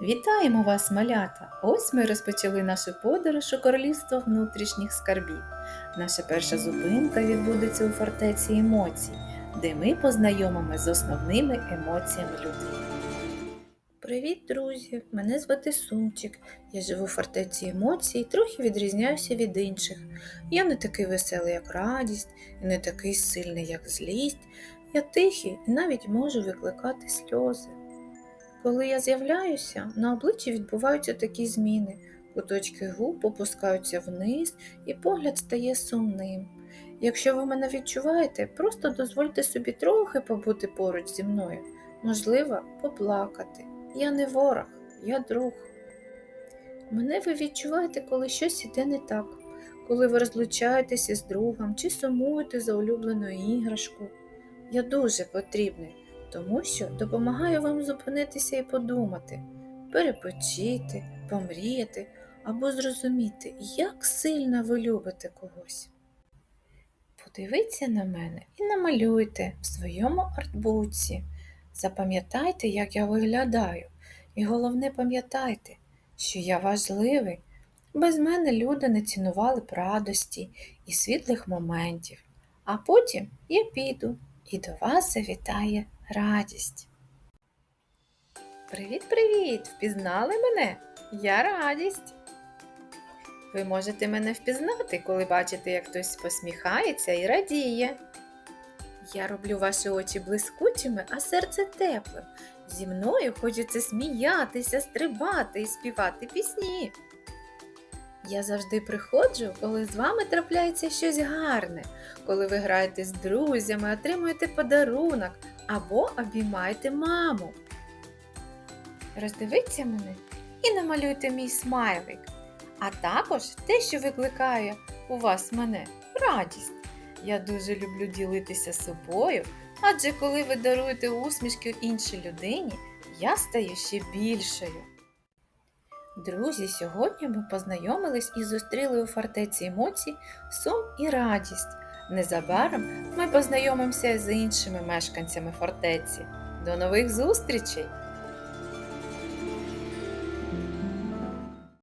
Вітаємо вас, малята! Ось ми розпочали нашу подорож у королівство внутрішніх скарбів. Наша перша зупинка відбудеться у фортеці емоцій, де ми познайомимося з основними емоціями людини. Привіт, друзі! Мене звати Сумчик. Я живу в фортеці емоцій і трохи відрізняюся від інших. Я не такий веселий, як радість, і не такий сильний, як злість. Я тихий і навіть можу викликати сльози. Коли я з'являюся, на обличчі відбуваються такі зміни. Куточки губ опускаються вниз, і погляд стає сумним. Якщо ви мене відчуваєте, просто дозвольте собі трохи побути поруч зі мною, можливо, поплакати. Я не ворог, я друг. Мене ви відчуваєте, коли щось іде не так, коли ви розлучаєтеся з другом чи сумуєте за улюбленою іграшкою. Я дуже потрібний тому що допомагаю вам зупинитися і подумати, перепочити, помріяти або зрозуміти, як сильно ви любите когось. Подивіться на мене і намалюйте в своєму артбуці. Запам'ятайте, як я виглядаю, і головне пам'ятайте, що я важливий. Без мене люди не цінували б радості і світлих моментів, а потім я піду і до вас завітає радість. Привіт-привіт! Впізнали мене? Я радість. Ви можете мене впізнати, коли бачите, як хтось посміхається і радіє. Я роблю ваші очі блискучими, а серце теплим. Зі мною хочеться сміятися, стрибати і співати пісні. Я завжди приходжу, коли з вами трапляється щось гарне, коли ви граєте з друзями, отримуєте подарунок або обіймаєте маму. Роздивіться мене і намалюйте мій смайлик, а також те, що викликає у вас мене радість. Я дуже люблю ділитися собою, адже коли ви даруєте усмішки іншій людині, я стаю ще більшою. Друзі, сьогодні ми познайомились і зустріли у фортеці емоцій сум і радість. Незабаром ми познайомимося з іншими мешканцями фортеці. До нових зустрічей!